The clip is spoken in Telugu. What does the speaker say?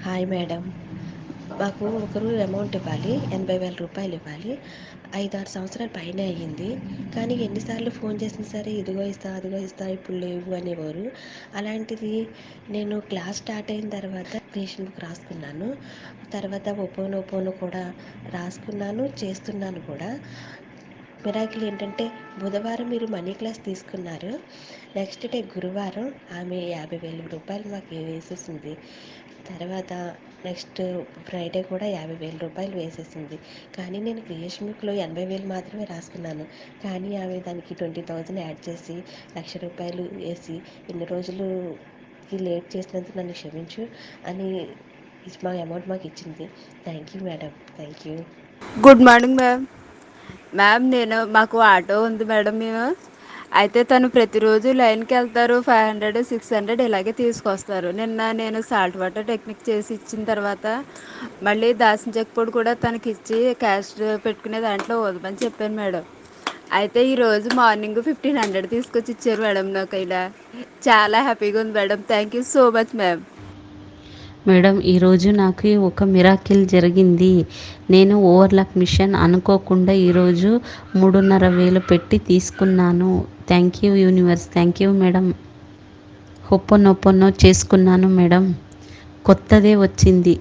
Hi madam. మాకు ఒకరు అమౌంట్ ఇవ్వాలి ఎనభై వేల రూపాయలు ఇవ్వాలి. ఐదు ఆరు సంవత్సరాల పైన అయ్యింది. కానీ ఎన్నిసార్లు ఫోన్ చేసినా సరే ఇదిగో ఇస్తా అదిగో ఇస్తా ఇప్పుడు లేవు అనేవారు. అలాంటిది నేను క్లాస్ స్టార్ట్ అయిన తర్వాత క్రియేషన్ బుక్ రాసుకున్నాను. తర్వాత ఒపోనో ఒపోనో కూడా రాసుకున్నాను చేస్తున్నాను కూడా. మిరాకిల్ ఏంటంటే బుధవారం మీరు మనీ క్లాస్ తీసుకున్నారు. నెక్స్ట్ డే గురువారం ఆమె యాభై వేల రూపాయలు మాకు వేసేసింది. తర్వాత నెక్స్ట్ ఫ్రైడే కూడా యాభై వేల రూపాయలు వేసేసింది. కానీ నేను క్రియేషన్ బుక్లో ఎనభై వేలు మాత్రమే రాసుకున్నాను. కానీ ఆమె దానికి ట్వంటీ థౌజండ్ యాడ్ చేసి లక్ష రూపాయలు వేసి ఇన్ని రోజులు లేట్ చేసినందుకు నన్ను క్షమించు అని మా అమౌంట్ మాకు ఇచ్చింది. Thank you madam. Thank you. Good morning ma'am. Ma'am నేను మాకు ఆటో ఉంది మేడం మేము. అయితే తను ప్రతిరోజు లైన్కి వెళ్తారు ఫైవ్ హండ్రెడ్ సిక్స్ హండ్రెడ్ ఇలాగే తీసుకొస్తారు. నిన్న నేను సాల్ట్ వాటర్ టెక్నిక్ చేసి ఇచ్చిన తర్వాత మళ్ళీ దాసిన చెక్ పొడి కూడా తనకి ఇచ్చి క్యాష్ పెట్టుకునే దాంట్లో వదమని చెప్పాను మేడం. అయితే ఈరోజు మార్నింగ్ ఫిఫ్టీన్ హండ్రెడ్ తీసుకొచ్చి ఇచ్చారు మేడం నాకు ఇలా చాలా హ్యాపీగా ఉంది madam. Thank you so much ma'am madam ఈరోజు నాకు ఒక మిరాకిల్ జరిగింది. నేను ఓవర్లాక్ మిషన్ అనుకోకుండా ఈరోజు మూడున్నర వేలు పెట్టి తీసుకున్నాను. Thank you universe thank you madam. హొప్పొన్నొప్పొన్నో చేసుకున్నాను మేడం. కొత్తదే వచ్చింది.